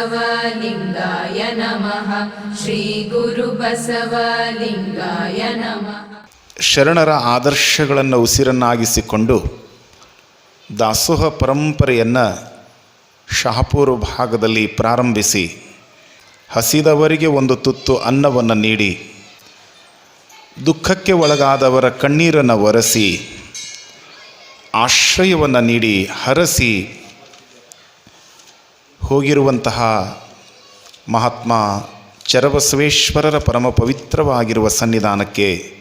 श्रीगुरुबसवलिङ्गाय नमः श्रीगुरुबसवलिङ्गाय नमः ಶರಣರ ಆದರ್ಶಗಳನ್ನು ಉಸಿರನ್ನಾಗಿಸಿಕೊಂಡು ದಾಸೋಹ ಪರಂಪರೆಯನ್ನು ಶಹಾಪುರ ಭಾಗದಲ್ಲಿ ಪ್ರಾರಂಭಿಸಿ ಹಸಿದವರಿಗೆ ಒಂದು ತುತ್ತು ಅನ್ನವನ್ನು ನೀಡಿ ದುಃಖಕ್ಕೆ ಒಳಗಾದವರ ಕಣ್ಣೀರನ್ನು ಒರೆಸಿ ಆಶ್ರಯವನ್ನು ನೀಡಿ ಹರಸಿ ಹೋಗಿರುವಂತಹ ಮಹಾತ್ಮ ಚರಬಸವೇಶ್ವರರ ಪರಮ ಪವಿತ್ರವಾಗಿರುವ ಸನ್ನಿಧಾನಕ್ಕೆ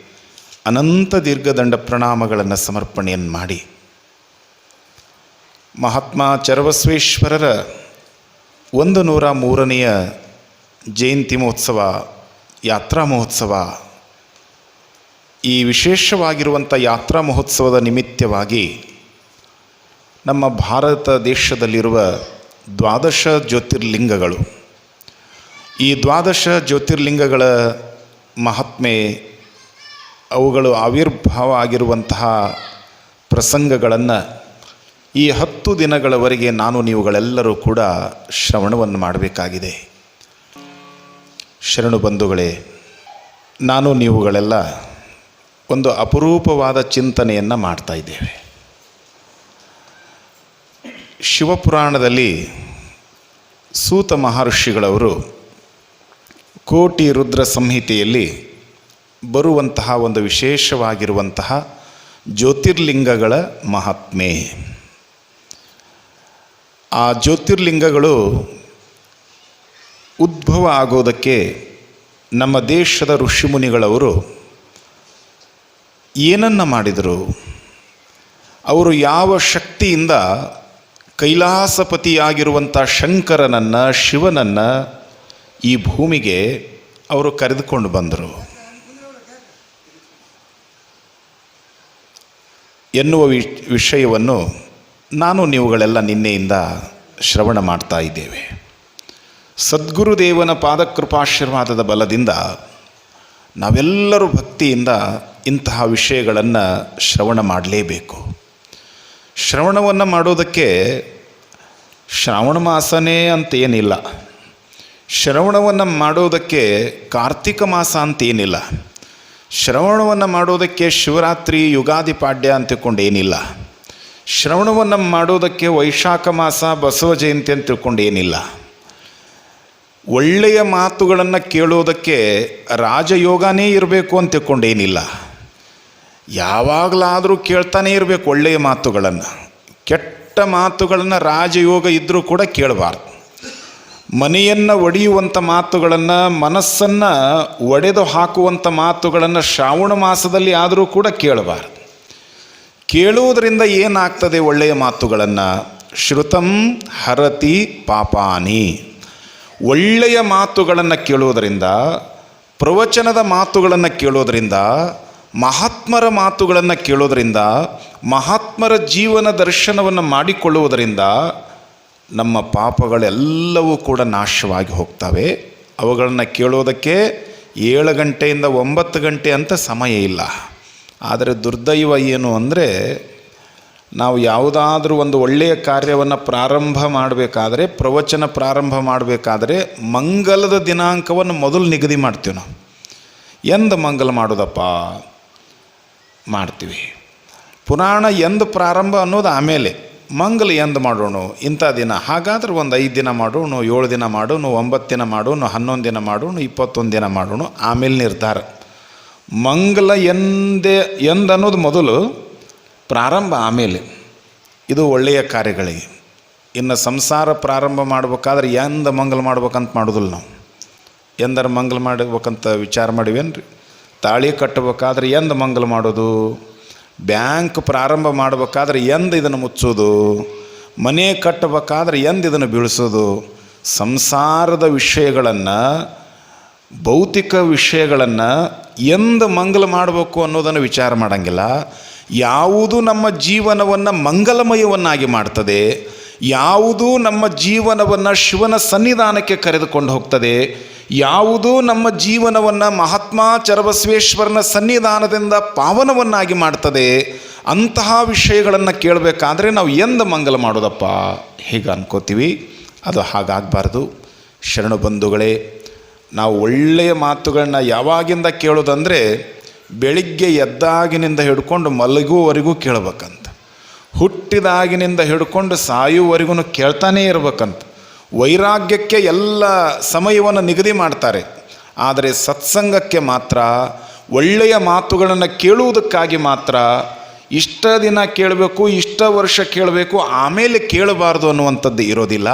ಅನಂತ ದೀರ್ಘದಂಡ ಪ್ರಣಾಮಗಳನ್ನು ಸಮರ್ಪಣೆಯನ್ನು ಮಾಡಿ. ಮಹಾತ್ಮ ಚರಬಸವೇಶ್ವರರ ಒಂದು ನೂರ ಮೂರನೆಯ ಜಯಂತಿ ಮಹೋತ್ಸವ, ಯಾತ್ರಾ ಮಹೋತ್ಸವ, ಈ ವಿಶೇಷವಾಗಿರುವಂಥ ಯಾತ್ರಾ ಮಹೋತ್ಸವದ ನಿಮಿತ್ತವಾಗಿ ನಮ್ಮ ಭಾರತ ದೇಶದಲ್ಲಿರುವ ದ್ವಾದಶ ಜ್ಯೋತಿರ್ಲಿಂಗಗಳು. ಈ ದ್ವಾದಶ ಜ್ಯೋತಿರ್ಲಿಂಗಗಳ ಮಹಾತ್ಮೆ ಅವುಗಳು ಆವಿರ್ಭಾವ ಆಗಿರುವಂತಹ ಪ್ರಸಂಗಗಳನ್ನು ಈ ಹತ್ತು ದಿನಗಳವರೆಗೆ ನಾನು ನೀವುಗಳೆಲ್ಲರೂ ಕೂಡ ಶ್ರವಣವನ್ನು ಮಾಡಬೇಕಾಗಿದೆ. ಶರಣು ಬಂಧುಗಳೇ, ನಾನು ನೀವುಗಳೆಲ್ಲ ಒಂದು ಅಪರೂಪವಾದ ಚಿಂತನೆಯನ್ನು ಮಾಡ್ತಾ ಇದ್ದೇವೆ. ಶಿವಪುರಾಣದಲ್ಲಿ ಸೂತ ಮಹರ್ಷಿಗಳವರು ಕೋಟಿ ರುದ್ರ ಸಂಹಿತೆಯಲ್ಲಿ ಬರುವಂತಹ ಒಂದು ವಿಶೇಷವಾಗಿರುವಂತಹ ಜ್ಯೋತಿರ್ಲಿಂಗಗಳ ಮಹಾತ್ಮೆ. ಆ ಜ್ಯೋತಿರ್ಲಿಂಗಗಳು ಉದ್ಭವ ಆಗೋದಕ್ಕೆ ನಮ್ಮ ದೇಶದ ಋಷಿಮುನಿಗಳವರು ಏನನ್ನು ಮಾಡಿದರು? ಅವರು ಯಾವ ಶಕ್ತಿಯಿಂದ ಕೈಲಾಸಪತಿಯಾಗಿರುವಂಥ ಶಂಕರನನ್ನು, ಶಿವನನ್ನು ಈ ಭೂಮಿಗೆ ಅವರು ಕರೆದುಕೊಂಡು ಬಂದರು. ಎನ್ನುವ ವಿಷಯವನ್ನು ನಾನು ನೀವುಗಳೆಲ್ಲ ನಿನ್ನೆಯಿಂದ ಶ್ರವಣ ಮಾಡ್ತಾ ಇದ್ದೇವೆ. ಸದ್ಗುರುದೇವನ ಪಾದಕೃಪಾಶೀರ್ವಾದದ ಬಲದಿಂದ ನಾವೆಲ್ಲರೂ ಭಕ್ತಿಯಿಂದ ಇಂತಹ ವಿಷಯಗಳನ್ನು ಶ್ರವಣ ಮಾಡಲೇಬೇಕು. ಶ್ರವಣವನ್ನು ಮಾಡೋದಕ್ಕೆ ಶ್ರಾವಣ ಮಾಸನೇ ಅಂತ ಏನಿಲ್ಲ ಶ್ರವಣವನ್ನು ಮಾಡೋದಕ್ಕೆ ಕಾರ್ತಿಕ ಮಾಸ ಅಂತೇನಿಲ್ಲ. ಶ್ರವಣವನ್ನು ಮಾಡೋದಕ್ಕೆ ಶಿವರಾತ್ರಿ ಯುಗಾದಿ ಪಾಡ್ಯ ಅಂತ ಏನಿಲ್ಲ ಶ್ರವಣವನ್ನು ಮಾಡೋದಕ್ಕೆ ವೈಶಾಖ ಮಾಸ, ಬಸವ ಜಯಂತಿ ಅಂತ ತಿಳ್ಕೊಂಡೇನಿಲ್ಲ ಒಳ್ಳೆಯ ಮಾತುಗಳನ್ನು ಕೇಳೋದಕ್ಕೆ ರಾಜಯೋಗನೇ ಇರಬೇಕು ಅಂತ ತಿಳ್ಕೊಂಡೇನಿಲ್ಲ ಯಾವಾಗಲಾದರೂ ಕೇಳ್ತಾನೇ ಇರಬೇಕು ಒಳ್ಳೆಯ ಮಾತುಗಳನ್ನು. ಕೆಟ್ಟ ಮಾತುಗಳನ್ನು ರಾಜಯೋಗ ಇದ್ದರೂ ಕೂಡ ಕೇಳಬಾರ್ದು. ಮನೆಯನ್ನು ಒಡೆಯುವಂಥ ಮಾತುಗಳನ್ನು, ಮನಸ್ಸನ್ನು ಒಡೆದು ಹಾಕುವಂಥ ಮಾತುಗಳನ್ನು ಶ್ರಾವಣ ಮಾಸದಲ್ಲಿ ಆದರೂ ಕೂಡ ಕೇಳಬಾರ್ದು. ಕೇಳುವುದರಿಂದ ಏನಾಗ್ತದೆ ಒಳ್ಳೆಯ ಮಾತುಗಳನ್ನು? ಶ್ರುತಂ ಹರತಿ ಪಾಪಾನಿ. ಒಳ್ಳೆಯ ಮಾತುಗಳನ್ನು ಕೇಳುವುದರಿಂದ, ಪ್ರವಚನದ ಮಾತುಗಳನ್ನು ಕೇಳೋದರಿಂದ ಮಹಾತ್ಮರ ಮಾತುಗಳನ್ನು ಕೇಳೋದರಿಂದ, ಮಹಾತ್ಮರ ಜೀವನ ದರ್ಶನವನ್ನು ಮಾಡಿಕೊಳ್ಳುವುದರಿಂದ ನಮ್ಮ ಪಾಪಗಳೆಲ್ಲವೂ ಕೂಡ ನಾಶವಾಗಿ ಹೋಗ್ತವೆ. ಅವುಗಳನ್ನು ಕೇಳೋದಕ್ಕೆ ಏಳು ಗಂಟೆಯಿಂದ ಒಂಬತ್ತು ಗಂಟೆ ಅಂತ ಸಮಯ ಇಲ್ಲ. ಆದರೆ ದುರ್ದೈವ ಏನು ಅಂದರೆ, ನಾವು ಯಾವುದಾದ್ರೂ ಒಂದು ಒಳ್ಳೆಯ ಕಾರ್ಯವನ್ನು ಪ್ರಾರಂಭ ಮಾಡಬೇಕಾದ್ರೆ, ಪ್ರವಚನ ಪ್ರಾರಂಭ ಮಾಡಬೇಕಾದ್ರೆ ಮಂಗಲದ ದಿನಾಂಕವನ್ನು ಮೊದಲು ನಿಗದಿ ಮಾಡ್ತೀವಿ ನಾವು. ಎಂದ ಮಂಗಲ ಮಾಡೋದಪ್ಪ? ಮಾಡ್ತೀವಿ. ಪುರಾಣ ಎಂದು ಪ್ರಾರಂಭ ಅನ್ನೋದು ಆಮೇಲೆ ಮಂಗಲ ಎಂದು ಮಾಡೋಣ, ಇಂಥ ದಿನ. ಹಾಗಾದ್ರೆ ಒಂದು ಐದು ದಿನ ಮಾಡೋಣ, ಏಳು ದಿನ ಮಾಡೋಣ, ಒಂಬತ್ತು ದಿನ ಮಾಡೋಣ, ಹನ್ನೊಂದು ದಿನ ಮಾಡೋಣ, ಇಪ್ಪತ್ತೊಂದು ದಿನ ಮಾಡೋಣ, ಆಮೇಲೆ ನಿರ್ಧಾರ. ಮಂಗಲ ಎಂದೇ ಎಂದನ್ನೋದು ಮೊದಲು ಪ್ರಾರಂಭ ಆಮೇಲೆ. ಇದು ಒಳ್ಳೆಯ ಕಾರ್ಯಗಳಿಗೆ. ಇನ್ನು ಸಂಸಾರ ಪ್ರಾರಂಭ ಮಾಡ್ಬೇಕಾದ್ರೆ ಎಂದ ಮಂಗಲ ಮಾಡ್ಬೇಕಂತ ಮಾಡೋದಿಲ್ಲ ನಾವು. ಎಂದರ ಮಂಗಲ ಮಾಡ್ಬೇಕಂತ ವಿಚಾರ ಮಾಡಿವೇನ್ರಿ? ತಾಳಿ ಕಟ್ಟಬೇಕಾದ್ರೆ ಎಂದು ಮಂಗಲ ಮಾಡೋದು? ಬ್ಯಾಂಕ್ ಪ್ರಾರಂಭ ಮಾಡಬೇಕಾದ್ರೆ ಎಂದ ಇದನ್ನು ಮುಚ್ಚೋದು? ಮನೆ ಕಟ್ಟಬೇಕಾದ್ರೆ ಎಂದು ಇದನ್ನು ಬೀಳಿಸೋದು? ಸಂಸಾರದ ವಿಷಯಗಳನ್ನು, ಭೌತಿಕ ವಿಷಯಗಳನ್ನು ಎಂದ ಮಂಗಲ ಮಾಡಬೇಕು ಅನ್ನೋದನ್ನು ವಿಚಾರ ಮಾಡೋಂಗಿಲ್ಲ. ಯಾವುದು ನಮ್ಮ ಜೀವನವನ್ನು ಮಂಗಲಮಯವನ್ನಾಗಿ ಮಾಡ್ತದೆ, ಯಾವುದು ನಮ್ಮ ಜೀವನವನ್ನು ಶಿವನ ಸನ್ನಿಧಾನಕ್ಕೆ ಕರೆದುಕೊಂಡು ಹೋಗ್ತದೆ ಯಾವುದು ನಮ್ಮ ಜೀವನವನ್ನು ಮಹಾತ್ಮ ಚರಬಸವೇಶ್ವರನ ಸನ್ನಿಧಾನದಿಂದ ಪಾವನವನ್ನಾಗಿ ಮಾಡ್ತದೆ. ಅಂತಹ ವಿಷಯಗಳನ್ನು ಕೇಳಬೇಕಾದ್ರೆ ನಾವು ಎಂದ ಮಂಗಲ ಮಾಡೋದಪ್ಪ. ಹೀಗೆ ಅನ್ಕೋತೀವಿ? ಅದು ಹಾಗಾಗಬಾರ್ದು. ಶರಣ ಬಂಧುಗಳೇ, ನಾವು ಒಳ್ಳೆಯ ಮಾತುಗಳನ್ನ ಯಾವಾಗಿಂದ ಕೇಳೋದಂದರೆ ಬೆಳಿಗ್ಗೆ ಎದ್ದಾಗಿನಿಂದ ಹಿಡ್ಕೊಂಡು ಮಲಗುವವರೆಗೂ ಕೇಳಬೇಕಂತ. ಹುಟ್ಟಿದಾಗಿನಿಂದ ಹಿಡ್ಕೊಂಡು ಸಾಯುವವರೆಗೂ ಕೇಳ್ತಾನೇ ಇರಬೇಕಂತ. ವೈರಾಗ್ಯಕ್ಕೆ ಎಲ್ಲ ಸಮಯವನ್ನು ನಿಗದಿ ಮಾಡ್ತಾರೆ. ಆದರೆ ಸತ್ಸಂಗಕ್ಕೆ ಮಾತ್ರ, ಒಳ್ಳೆಯ ಮಾತುಗಳನ್ನು ಕೇಳುವುದಕ್ಕಾಗಿ ಮಾತ್ರ ಇಷ್ಟ ದಿನ ಕೇಳಬೇಕು, ಇಷ್ಟ ವರ್ಷ ಕೇಳಬೇಕು, ಆಮೇಲೆ ಕೇಳಬಾರ್ದು ಅನ್ನುವಂಥದ್ದು ಇರೋದಿಲ್ಲ.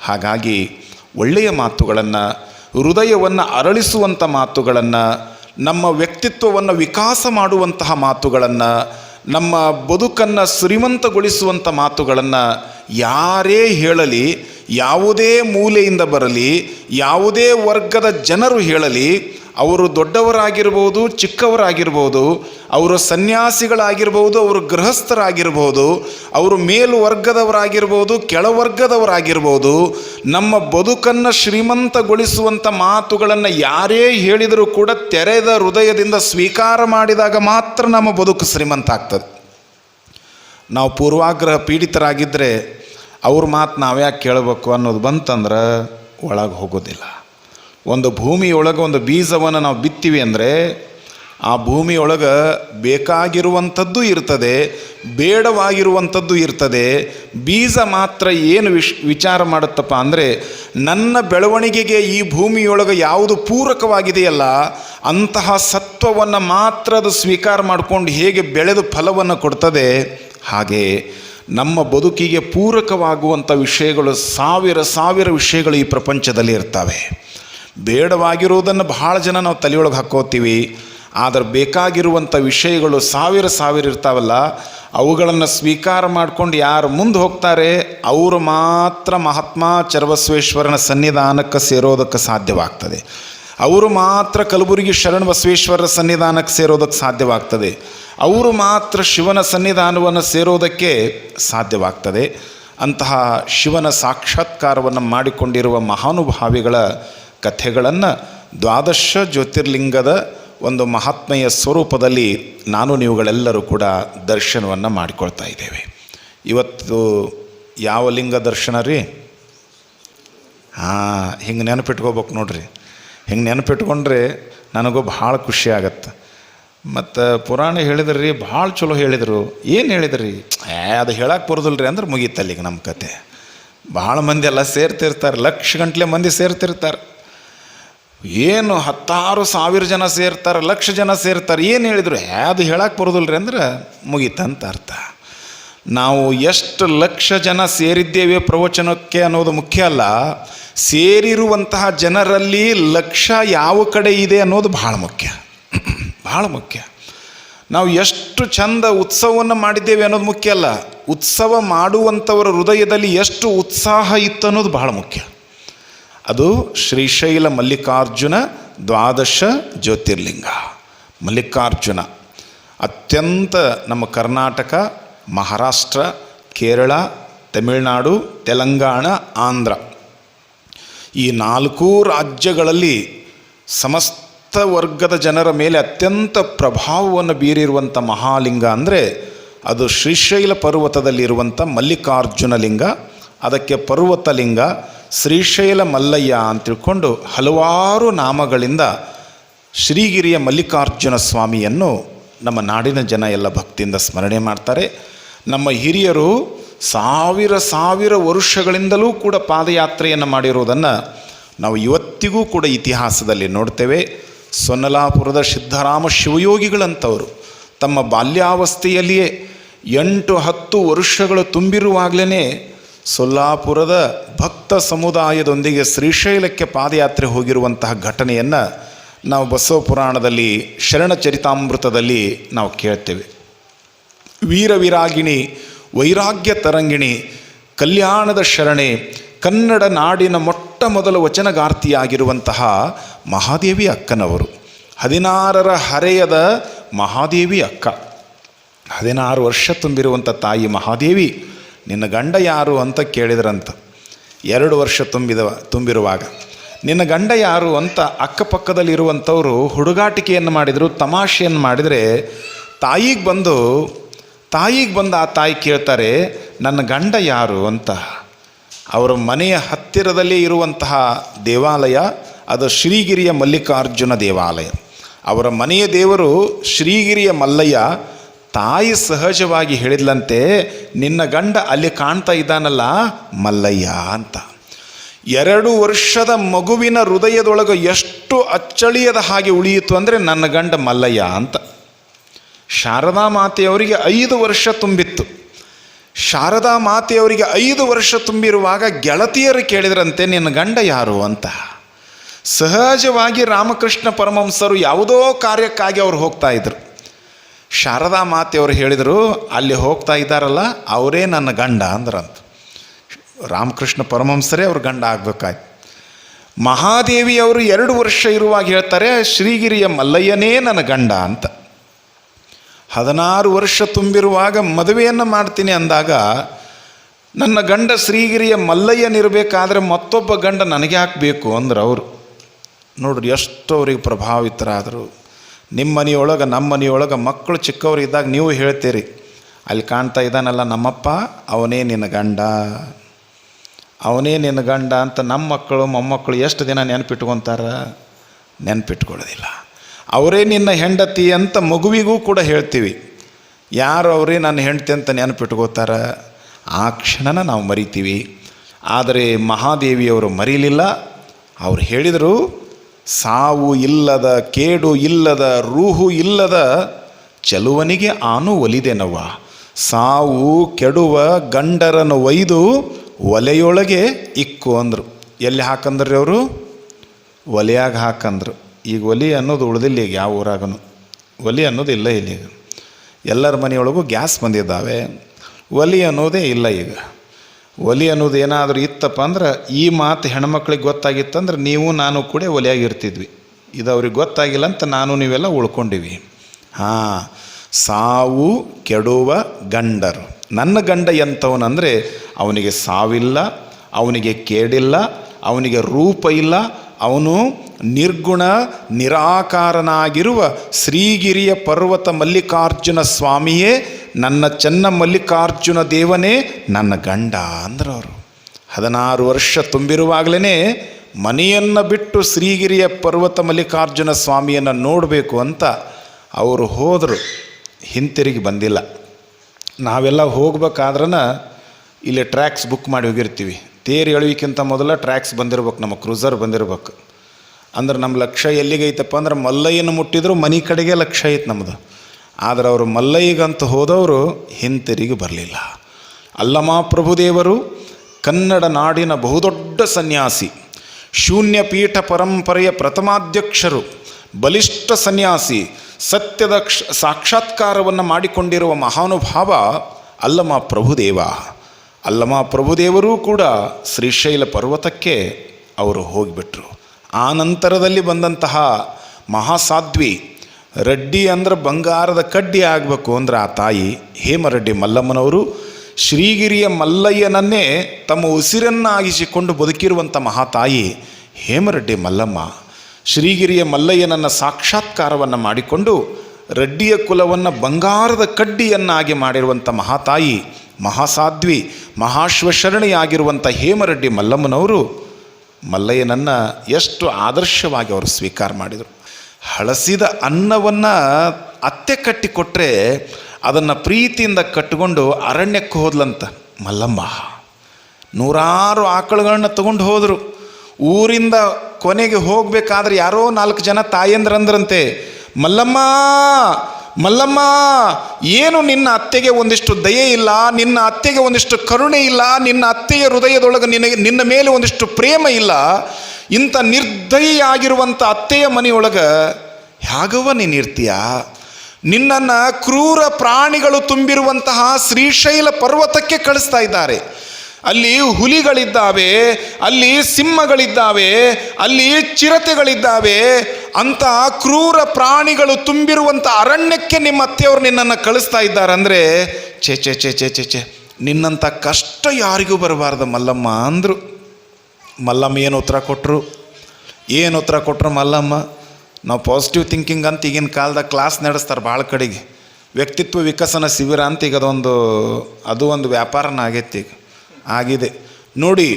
ಹಾಗಾಗಿ ಒಳ್ಳೆಯ ಮಾತುಗಳನ್ನು, ಹೃದಯವನ್ನು ಅರಳಿಸುವಂಥ ಮಾತುಗಳನ್ನು, ನಮ್ಮ ವ್ಯಕ್ತಿತ್ವವನ್ನು ವಿಕಾಸ ಮಾಡುವಂತಹ ಮಾತುಗಳನ್ನು, ನಮ್ಮ ಬದುಕನ್ನು ಶ್ರೀಮಂತಗೊಳಿಸುವಂಥ ಮಾತುಗಳನ್ನು ಯಾರೇ ಹೇಳಲಿ, ಯಾವುದೇ ಮೂಲೆಯಿಂದ ಬರಲಿ, ಯಾವುದೇ ವರ್ಗದ ಜನರು ಹೇಳಲಿ, ಅವರು ದೊಡ್ಡವರಾಗಿರ್ಬೋದು, ಚಿಕ್ಕವರಾಗಿರ್ಬೋದು, ಅವರು ಸನ್ಯಾಸಿಗಳಾಗಿರ್ಬೋದು, ಅವರು ಗೃಹಸ್ಥರಾಗಿರ್ಬೋದು, ಅವರು ಮೇಲ್ವರ್ಗದವರಾಗಿರ್ಬೋದು, ಕೆಳವರ್ಗದವರಾಗಿರ್ಬೋದು, ನಮ್ಮ ಬದುಕನ್ನು ಶ್ರೀಮಂತಗೊಳಿಸುವಂಥ ಮಾತುಗಳನ್ನು ಯಾರೇ ಹೇಳಿದರೂ ಕೂಡ ತೆರೆದ ಹೃದಯದಿಂದ ಸ್ವೀಕಾರ ಮಾಡಿದಾಗ ಮಾತ್ರ ನಮ್ಮ ಬದುಕು ಶ್ರೀಮಂತ ಆಗ್ತದೆ. ನಾವು ಪೂರ್ವಾಗ್ರಹ ಪೀಡಿತರಾಗಿದ್ದರೆ ಅವ್ರ ಮಾತು ನಾವ್ಯಾಕೆ ಕೇಳಬೇಕು ಅನ್ನೋದು ಬಂತಂದ್ರೆ ಒಳಗೆ ಹೋಗೋದಿಲ್ಲ. ಒಂದು ಭೂಮಿಯೊಳಗೆ ಒಂದು ಬೀಜವನ್ನು ನಾವು ಬಿತ್ತೀವಿ ಅಂದರೆ ಆ ಭೂಮಿಯೊಳಗೆ ಬೇಕಾಗಿರುವಂಥದ್ದು ಇರ್ತದೆ, ಬೇಡವಾಗಿರುವಂಥದ್ದು ಇರ್ತದೆ, ಬೀಜ ಮಾತ್ರ ಏನು ವಿಶ್, ವಿಚಾರ ಮಾಡುತ್ತಪ್ಪ ಅಂದರೆ ನನ್ನ ಬೆಳವಣಿಗೆಗೆ ಈ ಭೂಮಿಯೊಳಗೆ ಯಾವುದು ಪೂರಕವಾಗಿದೆಯಲ್ಲ ಅಂತಹ ಸತ್ವವನ್ನು ಮಾತ್ರ ಅದು ಸ್ವೀಕಾರ ಮಾಡಿಕೊಂಡು ಹೇಗೆ ಬೆಳೆದು ಫಲವನ್ನು ಕೊಡ್ತದೆ, ಹಾಗೆ ನಮ್ಮ ಬದುಕಿಗೆ ಪೂರಕವಾಗುವಂಥ ವಿಷಯಗಳು ಸಾವಿರ ಸಾವಿರ ವಿಷಯಗಳು ಈ ಪ್ರಪಂಚದಲ್ಲಿ ಇರ್ತವೆ. ಬೇಡವಾಗಿರುವುದನ್ನು ಬಹಳ ಜನ ನಾವು ತಲೆಯೊಳಗೆ ಹಾಕೋತೀವಿ. ಆದರೆ ಬೇಕಾಗಿರುವಂಥ ವಿಷಯಗಳು ಸಾವಿರ ಸಾವಿರ ಇರ್ತಾವಲ್ಲ, ಅವುಗಳನ್ನು ಸ್ವೀಕಾರ ಮಾಡ್ಕೊಂಡು ಯಾರು ಮುಂದೆ ಹೋಗ್ತಾರೆ, ಅವರು ಮಾತ್ರ ಮಹಾತ್ಮ ಚರ್ವಸ್ವೇಶ್ವರನ ಸನ್ನಿಧಾನಕ್ಕೆ ಸೇರೋದಕ್ಕೆ ಸಾಧ್ಯವಾಗ್ತದೆ. ಅವರು ಮಾತ್ರ ಕಲಬುರಗಿ ಶರಣ ಬಸವೇಶ್ವರರ ಸನ್ನಿಧಾನಕ್ಕೆ ಸೇರೋದಕ್ಕೆ ಸಾಧ್ಯವಾಗ್ತದೆ. ಅವರು ಮಾತ್ರ ಶಿವನ ಸನ್ನಿಧಾನವನ್ನು ಸೇರೋದಕ್ಕೆ ಸಾಧ್ಯವಾಗ್ತದೆ. ಅಂತಹ ಶಿವನ ಸಾಕ್ಷಾತ್ಕಾರವನ್ನು ಮಾಡಿಕೊಂಡಿರುವ ಮಹಾನುಭಾವಿಗಳ ಕಥೆಗಳನ್ನು ದ್ವಾದಶ ಜ್ಯೋತಿರ್ಲಿಂಗದ ಒಂದು ಮಹಾತ್ಮೆಯ ಸ್ವರೂಪದಲ್ಲಿ ನಾನು ನೀವುಗಳೆಲ್ಲರೂ ಕೂಡ ದರ್ಶನವನ್ನು ಮಾಡಿಕೊಳ್ತಾ ಇದ್ದೇವೆ. ಇವತ್ತು ಯಾವ ಲಿಂಗ ದರ್ಶನ ರೀ? ಹಾಂ, ಹಿಂಗೆ ನೆನಪಿಟ್ಕೋಬೇಕು ನೋಡ್ರಿ. ಹಿಂಗೆ ನೆನಪಿಟ್ಕೊಂಡ್ರೆ ನನಗೂ ಭಾಳ ಖುಷಿ ಆಗತ್ತೆ. ಮತ್ತು ಪುರಾಣ ಹೇಳಿದ್ರಿ, ಭಾಳ ಚಲೋ ಹೇಳಿದರು. ಏನು ಹೇಳಿದ್ರಿ? ಏ, ಅದು ಹೇಳಕ್ಕೆ ಬರೋದಿಲ್ಲ ರೀ ಅಂದ್ರೆ ಮುಗೀತು ಅಲ್ಲಿಗೆ ನಮ್ಮ ಕತೆ. ಭಾಳ ಮಂದಿ ಎಲ್ಲ ಸೇರ್ತಿರ್ತಾರೆ, ಲಕ್ಷ ಗಂಟ್ಲೆ ಮಂದಿ ಸೇರ್ತಿರ್ತಾರೆ. ಏನು ಹತ್ತಾರು ಸಾವಿರ ಜನ ಸೇರ್ತಾರೆ, ಲಕ್ಷ ಜನ ಸೇರ್ತಾರೆ, ಏನು ಹೇಳಿದರು? ಅದು ಹೇಳಕ್ಕೆ ಬರೋದಿಲ್ಲ ರೀ ಅಂದ್ರೆ ಮುಗೀತಂತ ಅರ್ಥ. ನಾವು ಎಷ್ಟು ಲಕ್ಷ ಜನ ಸೇರಿದ್ದೇವೆ ಪ್ರವಚನಕ್ಕೆ ಅನ್ನೋದು ಮುಖ್ಯ ಅಲ್ಲ. ಸೇರಿರುವಂತಹ ಜನರಲ್ಲಿ ಲಕ್ಷ ಯಾವ ಕಡೆ ಇದೆ ಅನ್ನೋದು ಬಹಳ ಮುಖ್ಯ. ಬಹಳ ಮುಖ್ಯ. ನಾವು ಎಷ್ಟು ಚಂದ ಉತ್ಸವವನ್ನು ಮಾಡಿದ್ದೇವೆ ಅನ್ನೋದು ಮುಖ್ಯ ಅಲ್ಲ. ಉತ್ಸವ ಮಾಡುವಂಥವರ ಹೃದಯದಲ್ಲಿ ಎಷ್ಟು ಉತ್ಸಾಹ ಇತ್ತು ಅನ್ನೋದು ಬಹಳ ಮುಖ್ಯ. ಅದು ಶ್ರೀಶೈಲ ಮಲ್ಲಿಕಾರ್ಜುನ ದ್ವಾದಶ ಜ್ಯೋತಿರ್ಲಿಂಗ. ಮಲ್ಲಿಕಾರ್ಜುನ ಅತ್ಯಂತ ನಮ್ಮ ಕರ್ನಾಟಕ, ಮಹಾರಾಷ್ಟ್ರ, ಕೇರಳ, ತಮಿಳುನಾಡು, ತೆಲಂಗಾಣ, ಆಂಧ್ರ. ಈ ನಾಲ್ಕೂ ರಾಜ್ಯಗಳಲ್ಲಿ ಸಮಸ್ತ ವರ್ಗದ ಜನರ ಮೇಲೆ ಅತ್ಯಂತ ಪ್ರಭಾವವನ್ನು ಬೀರಿರುವಂಥ ಮಹಾಲಿಂಗ ಅಂದರೆ ಅದು ಶ್ರೀಶೈಲ ಪರ್ವತದಲ್ಲಿರುವಂಥ ಮಲ್ಲಿಕಾರ್ಜುನ ಲಿಂಗ ಅದಕ್ಕೆ ಪರ್ವತ ಲಿಂಗ ಶ್ರೀಶೈಲ ಮಲ್ಲಯ್ಯ ಅಂತ ತಿಳ್ಕೊಂಡು ಹಲವಾರು ನಾಮಗಳಿಂದ ಶ್ರೀಗಿರಿಯ ಮಲ್ಲಿಕಾರ್ಜುನ ಸ್ವಾಮಿಯನ್ನು ನಮ್ಮ ನಾಡಿನ ಜನ ಎಲ್ಲ ಭಕ್ತಿಯಿಂದ ಸ್ಮರಣೆ ಮಾಡ್ತಾರೆ. ನಮ್ಮ ಹಿರಿಯರು ಸಾವಿರ ಸಾವಿರ ವರ್ಷಗಳಿಂದಲೂ ಕೂಡ ಪಾದಯಾತ್ರೆಯನ್ನು ಮಾಡಿರುವುದನ್ನು ನಾವು ಇವತ್ತಿಗೂ ಕೂಡ ಇತಿಹಾಸದಲ್ಲಿ ನೋಡ್ತೇವೆ. ಸೊನ್ನಲಾಪುರದ ಸಿದ್ಧರಾಮ ಶಿವಯೋಗಿಗಳಂಥವರು ತಮ್ಮ ಬಾಲ್ಯಾವಸ್ಥೆಯಲ್ಲಿಯೇ ಎಂಟು ಹತ್ತು ವರುಷಗಳು ತುಂಬಿರುವಾಗಲೇ ಸೊಲ್ಲಾಪುರದ ಭಕ್ತ ಸಮುದಾಯದೊಂದಿಗೆ ಶ್ರೀಶೈಲಕ್ಕೆ ಪಾದಯಾತ್ರೆ ಹೋಗಿರುವಂತಹ ಘಟನೆಯನ್ನು ನಾವು ಬಸವ ಪುರಾಣದಲ್ಲಿ ಶರಣ ಚರಿತಾಮೃತದಲ್ಲಿ ನಾವು ಕೇಳ್ತೇವೆ. ವೀರವಿರಾಗಿಣಿ ವೈರಾಗ್ಯ ತರಂಗಿಣಿ, ಕಲ್ಯಾಣದ ಶರಣೆ, ಕನ್ನಡ ನಾಡಿನ ಮೊಟ್ಟ ಮೊದಲ ವಚನಗಾರ್ತಿಯಾಗಿರುವಂತಹ ಮಹಾದೇವಿ ಅಕ್ಕನವರು. ಹದಿನಾರರ ಹರೆಯದ ಮಹಾದೇವಿ ಅಕ್ಕ. ಹದಿನಾರು ವರ್ಷ ತುಂಬಿರುವಂಥ ತಾಯಿ ಮಹಾದೇವಿ, ನಿನ್ನ ಗಂಡ ಯಾರು ಅಂತ ಕೇಳಿದ್ರಂತ. ಎರಡು ವರ್ಷ ತುಂಬಿದ ತುಂಬಿರುವಾಗ. ನಿನ್ನ ಗಂಡ ಯಾರು ಅಂತ ಅಕ್ಕಪಕ್ಕದಲ್ಲಿರುವಂಥವರು ಹುಡುಗಾಟಿಕೆಯನ್ನು ಮಾಡಿದರು, ತಮಾಷೆಯನ್ನು ಮಾಡಿದರೆ ತಾಯಿಗೆ ಬಂದು ತಾಯಿಗೆ ಬಂದು ಆ ತಾಯಿ ಕೇಳ್ತಾರೆ, ನನ್ನ ಗಂಡ ಯಾರು? ಅಂತ. ಅವರ ಮನೆಯ ಹತ್ತಿರದಲ್ಲಿ ಇರುವಂತಹ ದೇವಾಲಯ, ಅದು ಶ್ರೀಗಿರಿಯ ಮಲ್ಲಿಕಾರ್ಜುನ ದೇವಾಲಯ. ಅವರ ಮನೆಯ ದೇವರು ಶ್ರೀಗಿರಿಯ ಮಲ್ಲಯ್ಯ. ತಾಯಿ ಸಹಜವಾಗಿ ಹೇಳಿದ್ಲಂತೆ, ನಿನ್ನ ಗಂಡ ಅಲ್ಲಿ ಕಾಣ್ತಾ ಇದ್ದಾನಲ್ಲ, ಮಲ್ಲಯ್ಯ ಅಂತ. ಎರಡು ವರ್ಷದ ಮಗುವಿನ ಹೃದಯದೊಳಗೆ ಎಷ್ಟು ಅಚ್ಚಳಿಯದ ಹಾಗೆ ಉಳಿಯಿತು ಅಂದರೆ, ನನ್ನ ಗಂಡ ಮಲ್ಲಯ್ಯ ಅಂತ. ಶಾರದಾ ಮಾತೆಯವರಿಗೆ ಐದು ವರ್ಷ ತುಂಬಿತ್ತು. ಶಾರದಾ ಮಾತೆಯವರಿಗೆ ಐದು ವರ್ಷ ತುಂಬಿರುವಾಗ ಗೆಳತಿಯರು ಕೇಳಿದ್ರಂತೆ, ನಿನ್ನ ಗಂಡ ಯಾರು? ಅಂತ. ಸಹಜವಾಗಿ ರಾಮಕೃಷ್ಣ ಪರಮಹಂಸರು ಯಾವುದೋ ಕಾರ್ಯಕ್ಕಾಗಿ ಅವ್ರು ಹೋಗ್ತಾ ಇದ್ರು. ಶಾರದಾ ಮಾತೆಯವರು ಹೇಳಿದರು, ಅಲ್ಲಿ ಹೋಗ್ತಾ ಇದ್ದಾರಲ್ಲ, ಅವರೇ ನನ್ನ ಗಂಡ ಅಂದ್ರಂತ. ರಾಮಕೃಷ್ಣ ಪರಮಹಂಸರೇ ಅವ್ರ ಗಂಡ ಆಗ್ಬೇಕಾಯ್ತು. ಮಹಾದೇವಿಯವರು ಎರಡು ವರ್ಷ ಇರುವಾಗ ಹೇಳ್ತಾರೆ, ಶ್ರೀಗಿರಿಯ ಮಲ್ಲಯ್ಯನೇ ನನ್ನ ಗಂಡ ಅಂತ. ಹದಿನಾರು ವರ್ಷ ತುಂಬಿರುವಾಗ ಮದುವೆಯನ್ನು ಮಾಡ್ತೀನಿ ಅಂದಾಗ ನನ್ನ ಗಂಡ ಶ್ರೀಗಿರಿಯ ಮಲ್ಲಯ್ಯನಿರಬೇಕಾದ್ರೆ ಮತ್ತೊಬ್ಬ ಗಂಡ ನನಗೆ ಹಾಕಬೇಕು ಅಂದ್ರೆ ಅವರು. ನೋಡ್ರಿ ಎಷ್ಟು ಅವ್ರಿಗೆ ಪ್ರಭಾವಿತರಾದರು. ನಿಮ್ಮ ಮನೆಯೊಳಗೆ ನಮ್ಮ ಮನೆಯೊಳಗೆ ಮಕ್ಕಳು ಚಿಕ್ಕವರು ಇದ್ದಾಗ ನೀವು ಹೇಳ್ತೀರಿ, ಅಲ್ಲಿ ಕಾಣ್ತಾ ಇದ್ದಾನಲ್ಲ ನಮ್ಮಪ್ಪ, ಅವನೇ ನಿನ್ನ ಗಂಡ. ಅವನೇ ನಿನ್ನ ಗಂಡ ಅಂತ ನಮ್ಮ ಮಕ್ಕಳು ಮೊಮ್ಮಕ್ಕಳು ಎಷ್ಟು ದಿನ ನೆನಪಿಟ್ಕೊತಾರ? ನೆನಪಿಟ್ಕೊಳ್ಳೋದಿಲ್ಲ. ಅವರೇ ನಿನ್ನ ಹೆಂಡತಿ ಅಂತ ಮಗುವಿಗೂ ಕೂಡ ಹೇಳ್ತೀವಿ. ಯಾರು ಅವರೇ ನನ್ನ ಹೆಂಡತಿ ಅಂತ ನೆನಪಿಟ್ಕೋತಾರ ಆ ಕ್ಷಣನ ನಾವು ಮರಿತೀವಿ. ಆದರೆ ಮಹಾದೇವಿಯವರು ಮರೀಲಿಲ್ಲ. ಅವ್ರು ಹೇಳಿದರು, ಸಾವು ಇಲ್ಲದ, ಕೇಡು ಇಲ್ಲದ, ರೂಹು ಇಲ್ಲದ ಚಲುವನಿಗೆ ಆನು ಒಲಿದೆನವ್ವ. ಸಾವು ಕೆಡುವ ಗಂಡರನ್ನು ಒಯ್ದು ಒಲೆಯೊಳಗೆ ಇಕ್ಕು ಅಂದರು. ಎಲ್ಲಿ ಹಾಕಂದ್ರಿ ಅವರು? ಒಲೆಯಾಗ ಹಾಕಂದ್ರು. ಈಗ ಒಲಿ ಅನ್ನೋದು ಉಳಿದಿಲ್ಲ ಈಗ ಯಾವ ಊರಾಗೂ ಒಲಿ ಅನ್ನೋದು ಇಲ್ಲ ಇಲ್ಲಿ ಈಗ. ಎಲ್ಲರ ಮನೆಯೊಳಗೂ ಗ್ಯಾಸ್ ಬಂದಿದ್ದಾವೆ. ಒಲಿ ಅನ್ನೋದೇ ಇಲ್ಲ ಈಗ. ಒಲಿ ಅನ್ನೋದು ಏನಾದರೂ ಇತ್ತಪ್ಪ ಅಂದ್ರೆ ಈ ಮಾತು ಹೆಣ್ಮಕ್ಳಿಗೆ ಗೊತ್ತಾಗಿತ್ತಂದ್ರೆ ನೀವು ನಾನು ಕೂಡ ಒಲಿಯಾಗಿರ್ತಿದ್ವಿ. ಇದು ಅವ್ರಿಗೆ ಗೊತ್ತಾಗಿಲ್ಲ ಅಂತ ನಾನು ನೀವೆಲ್ಲ ಉಳ್ಕೊಂಡಿವಿ. ಹಾಂ, ಸಾವು ಕೆಡುವ ಗಂಡರು. ನನ್ನ ಗಂಡ ಎಂಥವನಂದರೆ ಅವನಿಗೆ ಸಾವಿಲ್ಲ, ಅವನಿಗೆ ಕೇಡಿಲ್ಲ, ಅವನಿಗೆ ರೂಪ ಇಲ್ಲ, ಅವನು ನಿರ್ಗುಣ, ನಿರಾಕಾರನಾಗಿರುವ ಶ್ರೀಗಿರಿಯ ಪರ್ವತ ಮಲ್ಲಿಕಾರ್ಜುನ ಸ್ವಾಮಿಯೇ, ನನ್ನ ಚೆನ್ನ ಮಲ್ಲಿಕಾರ್ಜುನ ದೇವನೇ, ನನ್ನ ಗಂಡ ಅಂದ್ರವರು. ಹದಿನಾರು ವರ್ಷ ತುಂಬಿರುವಾಗಲೇ ಮನೆಯನ್ನು ಬಿಟ್ಟು ಶ್ರೀಗಿರಿಯ ಪರ್ವತ ಮಲ್ಲಿಕಾರ್ಜುನ ಸ್ವಾಮಿಯನ್ನು ನೋಡಬೇಕು ಅಂತ ಅವರು ಹೋದರು. ಹಿಂತಿರುಗಿ ಬಂದಿಲ್ಲ. ನಾವೆಲ್ಲ ಹೋಗ್ಬೇಕಾದ್ರನ ಇಲ್ಲಿ ಟ್ರ್ಯಾಕ್ಸ್ ಬುಕ್ ಮಾಡಿ ಹೋಗಿರ್ತೀವಿ. ತೇರು ಎಳುವಿಕ್ಕಿಂತ ಮೊದಲ ಟ್ರ್ಯಾಕ್ಸ್ ಬಂದಿರ್ಬೇಕು, ನಮ್ಮ ಕ್ರೂಸರ್ ಬಂದಿರ್ಬೇಕು. ಅಂದ್ರೆ ನಮ್ಮ ಲಕ್ಷ್ಯ ಎಲ್ಲಿಗೈತಪ್ಪ ಅಂದ್ರೆ ಮಲ್ಲಯ್ಯನ ಮುಟ್ಟಿದ್ರು ಮನೆ ಕಡೆಗೆ ಲಕ್ಷ್ಯ ಐತೆ ನಮ್ಮದು ಆದರೆ ಅವರು ಮಲ್ಲಯ್ಯಗಂತ ಹೋದವರು ಹಿಂತಿರುಗಿ ಬರಲಿಲ್ಲ. ಅಲ್ಲಮ ಪ್ರಭುದೇವರು ಕನ್ನಡ ನಾಡಿನ ಬಹುದೊಡ್ಡ ಸನ್ಯಾಸಿ, ಶೂನ್ಯ ಪೀಠ ಪರಂಪರೆಯ ಪ್ರಥಮಾಧ್ಯಕ್ಷರು, ಬಲಿಷ್ಠ ಸನ್ಯಾಸಿ, ಸತ್ಯದ ಕ್ಷ ಸಾಕ್ಷಾತ್ಕಾರವನ್ನು ಮಾಡಿಕೊಂಡಿರುವ ಮಹಾನುಭಾವ ಅಲ್ಲಮ ಪ್ರಭುದೇವ. ಅಲ್ಲಮ ಪ್ರಭುದೇವರೂ ಕೂಡ ಶ್ರೀಶೈಲ ಪರ್ವತಕ್ಕೆ ಅವರು ಹೋಗಿಬಿಟ್ರು. ಆ ನಂತರದಲ್ಲಿ ಬಂದಂತಹ ಮಹಾಸಾಧ್ವಿ ರೆಡ್ಡಿ ಅಂದ್ರೆ ಬಂಗಾರದ ಕಡ್ಡಿ ಆಗಬೇಕು ಅಂದ್ರೆ ಆ ತಾಯಿ ಹೇಮರೆಡ್ಡಿ ಮಲ್ಲಮ್ಮನವರು ಶ್ರೀಗಿರಿಯ ಮಲ್ಲಯ್ಯನನ್ನೇ ತಮ್ಮ ಉಸಿರನ್ನಾಗಿಸಿಕೊಂಡು ಬದುಕಿರುವಂಥ ಮಹಾತಾಯಿ ಹೇಮರೆಡ್ಡಿ ಮಲ್ಲಮ್ಮ. ಶ್ರೀಗಿರಿಯ ಮಲ್ಲಯ್ಯನನ್ನು ಸಾಕ್ಷಾತ್ಕಾರವನ್ನು ಮಾಡಿಕೊಂಡು ರೆಡ್ಡಿಯ ಕುಲವನ್ನು ಬಂಗಾರದ ಕಡ್ಡಿಯನ್ನಾಗಿ ಮಾಡಿರುವಂಥ ಮಹಾತಾಯಿ ಮಹಾಸಾಧ್ವಿ ಮಹಾಶ್ವಶರಣಿಯಾಗಿರುವಂಥ ಹೇಮರೆಡ್ಡಿ ಮಲ್ಲಮ್ಮನವರು ಮಲ್ಲಯ್ಯನನ್ನು ಎಷ್ಟು ಆದರ್ಶವಾಗಿ ಅವರು ಸ್ವೀಕಾರ ಮಾಡಿದರು. ಹಳಸಿದ ಅನ್ನವನ್ನು ಅತ್ತೆ ಕಟ್ಟಿ ಕೊಟ್ಟರೆ ಅದನ್ನು ಪ್ರೀತಿಯಿಂದ ಕಟ್ಟಿಕೊಂಡು ಅರಣ್ಯಕ್ಕೆ ಹೋದ್ಲಂತ. ಮಲ್ಲಮ್ಮ, ನೂರಾರು ಆಕಳುಗಳನ್ನ ತಗೊಂಡು ಹೋದರು. ಊರಿಂದ ಕೊನೆಗೆ ಹೋಗಬೇಕಾದ್ರೆ ಯಾರೋ ನಾಲ್ಕು ಜನ ತಾಯಂದ್ರಂದ್ರಂತೆ. ಮಲ್ಲಮ್ಮ ಮಲ್ಲಮ್ಮ, ಏನು ನಿನ್ನ ಅತ್ತೆಗೆ ಒಂದಿಷ್ಟು ದಯೆ ಇಲ್ಲ, ನಿನ್ನ ಅತ್ತೆಗೆ ಒಂದಿಷ್ಟು ಕರುಣೆ ಇಲ್ಲ, ನಿನ್ನ ಅತ್ತೆಯ ಹೃದಯದೊಳಗೆ ನಿನಗೆ ನಿನ್ನ ಮೇಲೆ ಒಂದಿಷ್ಟು ಪ್ರೇಮ ಇಲ್ಲ, ಇಂಥ ನಿರ್ದಯಿಯಾಗಿರುವಂಥ ಅತ್ತೆಯ ಮನೆಯೊಳಗೆ ಹೇಗವ ನೀನು ಇರ್ತೀಯ? ನಿನ್ನನ್ನು ಕ್ರೂರ ಪ್ರಾಣಿಗಳು ತುಂಬಿರುವಂತಹ ಶ್ರೀಶೈಲ ಪರ್ವತಕ್ಕೆ ಕಳಿಸ್ತಾ ಇದ್ದಾರೆ. ಅಲ್ಲಿ ಹುಲಿಗಳಿದ್ದಾವೆ, ಅಲ್ಲಿ ಸಿಂಹಗಳಿದ್ದಾವೆ, ಅಲ್ಲಿ ಚಿರತೆಗಳಿದ್ದಾವೆ ಅಂತ ಕ್ರೂರ ಪ್ರಾಣಿಗಳು ತುಂಬಿರುವಂಥ ಅರಣ್ಯಕ್ಕೆ ನಿಮ್ಮ ಅತ್ತೆಯವರು ನಿನ್ನನ್ನು ಕಳಿಸ್ತಾ ಇದ್ದಾರೆ ಅಂದರೆ, ಛೇ ಛೇ ಛೇ ಛೇ ಛೇ, ಛೆ, ನಿನ್ನಂಥ ಕಷ್ಟ ಯಾರಿಗೂ ಬರಬಾರ್ದು ಮಲ್ಲಮ್ಮ ಅಂದರು. ಮಲ್ಲಮ್ಮ ಏನು ಉತ್ತರ ಕೊಟ್ಟರು ಏನು ಉತ್ತರ ಕೊಟ್ಟರು ಮಲ್ಲಮ್ಮ? ನಾವು ಪಾಸಿಟಿವ್ ಥಿಂಕಿಂಗ್ ಅಂತ ಈಗಿನ ಕಾಲದಾಗ ಕ್ಲಾಸ್ ನಡೆಸ್ತಾರೆ ಭಾಳ ಕಡೆಗೆ. ವ್ಯಕ್ತಿತ್ವ ವಿಕಸನ ಶಿಬಿರ ಅಂತ ಈಗ ಅದೊಂದು, ಅದು ಒಂದು ವ್ಯಾಪಾರನ ಆಗೈತಿ ಈಗ. ಆಗಿದೆ. ನೋಡಿ,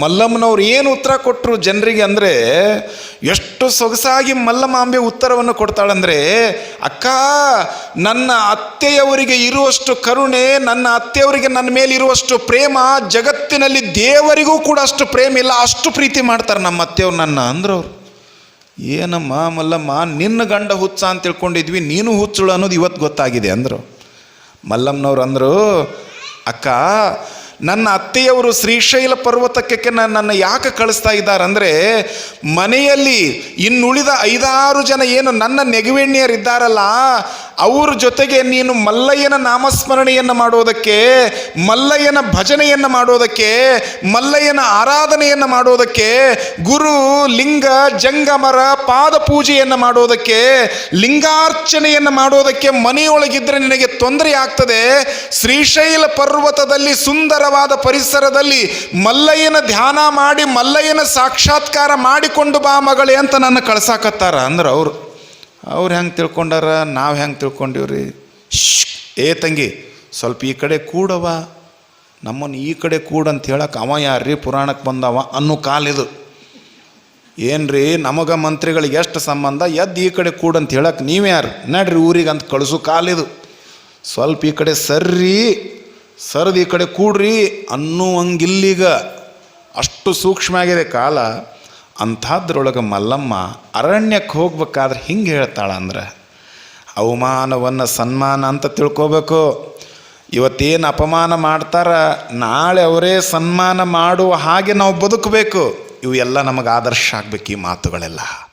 ಮಲ್ಲಮ್ಮನವ್ರು ಏನು ಉತ್ತರ ಕೊಟ್ಟರು ಜನರಿಗೆ ಅಂದರೆ, ಎಷ್ಟು ಸೊಗಸಾಗಿ ಮಲ್ಲಮಾಂಬೆ ಉತ್ತರವನ್ನು ಕೊಡ್ತಾಳಂದರೆ, ಅಕ್ಕ, ನನ್ನ ಅತ್ತೆಯವರಿಗೆ ಇರುವಷ್ಟು ಕರುಣೆ, ನನ್ನ ಅತ್ತೆಯವರಿಗೆ ನನ್ನ ಮೇಲೆ ಇರುವಷ್ಟು ಪ್ರೇಮ, ಜಗತ್ತಿನಲ್ಲಿ ದೇವರಿಗೂ ಕೂಡ ಅಷ್ಟು ಪ್ರೇಮ ಇಲ್ಲ, ಅಷ್ಟು ಪ್ರೀತಿ ಮಾಡ್ತಾರೆ ನಮ್ಮ ಅತ್ತೆಯವ್ರು ನನ್ನ ಅಂದ್ರವ್ರು. ಏನಮ್ಮ ಮಲ್ಲಮ್ಮ, ನಿನ್ನ ಗಂಡ ಹುಚ್ಚ ಅಂತ ತಿಳ್ಕೊಂಡಿದ್ವಿ, ನೀನು ಹುಚ್ಚಳು ಅನ್ನೋದು ಇವತ್ತು ಗೊತ್ತಾಗಿದೆ ಅಂದರು. ಮಲ್ಲಮ್ಮನವ್ರು ಅಂದರು, ಅಕ್ಕ ನನ್ನ ಅತ್ತೆಯವರು ಶ್ರೀಶೈಲ ಪರ್ವತಕ್ಕೆ ನನ್ನನ್ನು ಯಾಕೆ ಕಳಿಸ್ತಾ ಇದ್ದಾರೆ ಅಂದರೆ ಮನೆಯಲ್ಲಿ ಇನ್ನುಳಿದ ಐದಾರು ಜನ ಏನು ನನ್ನ ನೆಗವೆಣ್ಣಿಯರಿದ್ದಾರಲ್ಲ ಅವ್ರ ಜೊತೆಗೆ ನೀನು ಮಲ್ಲಯ್ಯನ ನಾಮಸ್ಮರಣೆಯನ್ನು ಮಾಡೋದಕ್ಕೆ, ಮಲ್ಲಯ್ಯನ ಭಜನೆಯನ್ನು ಮಾಡೋದಕ್ಕೆ, ಮಲ್ಲಯ್ಯನ ಆರಾಧನೆಯನ್ನು ಮಾಡೋದಕ್ಕೆ, ಗುರು ಲಿಂಗ ಜಂಗಮರ ಪಾದ ಪೂಜೆಯನ್ನು ಮಾಡೋದಕ್ಕೆ, ಲಿಂಗಾರ್ಚನೆಯನ್ನು ಮಾಡೋದಕ್ಕೆ ಮನೆಯೊಳಗಿದ್ರೆ ನಿನಗೆ ತೊಂದರೆ ಆಗ್ತದೆ. ಶ್ರೀಶೈಲ ಪರ್ವತದಲ್ಲಿ ಸುಂದರವಾದ ಪರಿಸರದಲ್ಲಿ ಮಲ್ಲಯ್ಯನ ಧ್ಯಾನ ಮಾಡಿ, ಮಲ್ಲಯ್ಯನ ಸಾಕ್ಷಾತ್ಕಾರ ಮಾಡಿಕೊಂಡು ಬಾ ಮಗಳೇ ಅಂತ ನನ್ನ ಕಳ್ಸಾಕತ್ತಾರ. ಅಂದ್ರೆ ಅವರು, ಅವ್ರು ಹೆಂಗೆ ತಿಳ್ಕೊಂಡಾರ? ನಾವು ಹೆಂಗೆ ತಿಳ್ಕೊಂಡಿವ್ರಿ? ಶ್ ಏ ತಂಗಿ, ಸ್ವಲ್ಪ ಈ ಕಡೆ ಕೂಡವ ನಮ್ಮನ್ನು ಈ ಕಡೆ ಕೂಡಂತ ಹೇಳಕ್ಕೆ ಅವ ಯಾರ್ರಿ ಪುರಾಣಕ್ಕೆ ಬಂದವ ಅನ್ನೋ ಕಾಲಿದು ಏನ್ರಿ, ನಮಗ ಮಂತ್ರಿಗಳಿಗೆ ಎಷ್ಟು ಸಂಬಂಧ? ಎದ್ದು ಈ ಕಡೆ ಕೂಡಂತ ಹೇಳಕ್ಕೆ ನೀವ್ಯಾರು ನಡ್ರಿ ಊರಿಗೆ ಅಂತ ಕಳಿಸು ಕಾಲಿದು ಸ್ವಲ್ಪ ಈ ಕಡೆ ಸರ್ರಿ. ಸರದು ಈ ಕಡೆ ಕೂಡ್ರಿ ಅನ್ನುವಂಗಿಲ್ಲೀಗ ಅಷ್ಟು ಸೂಕ್ಷ್ಮ ಆಗಿದೆ ಕಾಲ. ಅಂಥದ್ರೊಳಗೆ ಮಲ್ಲಮ್ಮ ಅರಣ್ಯಕ್ಕೆ ಹೋಗ್ಬೇಕಾದ್ರೆ ಹಿಂಗೆ ಹೇಳ್ತಾಳ ಅಂದ್ರೆ, ಅವಮಾನವನ್ನು ಸನ್ಮಾನ ಅಂತ ತಿಳ್ಕೋಬೇಕು. ಇವತ್ತೇನು ಅಪಮಾನ ಮಾಡ್ತಾರ, ನಾಳೆ ಅವರೇ ಸನ್ಮಾನ ಮಾಡುವ ಹಾಗೆ ನಾವು ಬದುಕಬೇಕು. ಇವು ಎಲ್ಲ ನಮಗೆ ಆದರ್ಶ ಆಗ್ಬೇಕು ಈ ಮಾತುಗಳೆಲ್ಲ.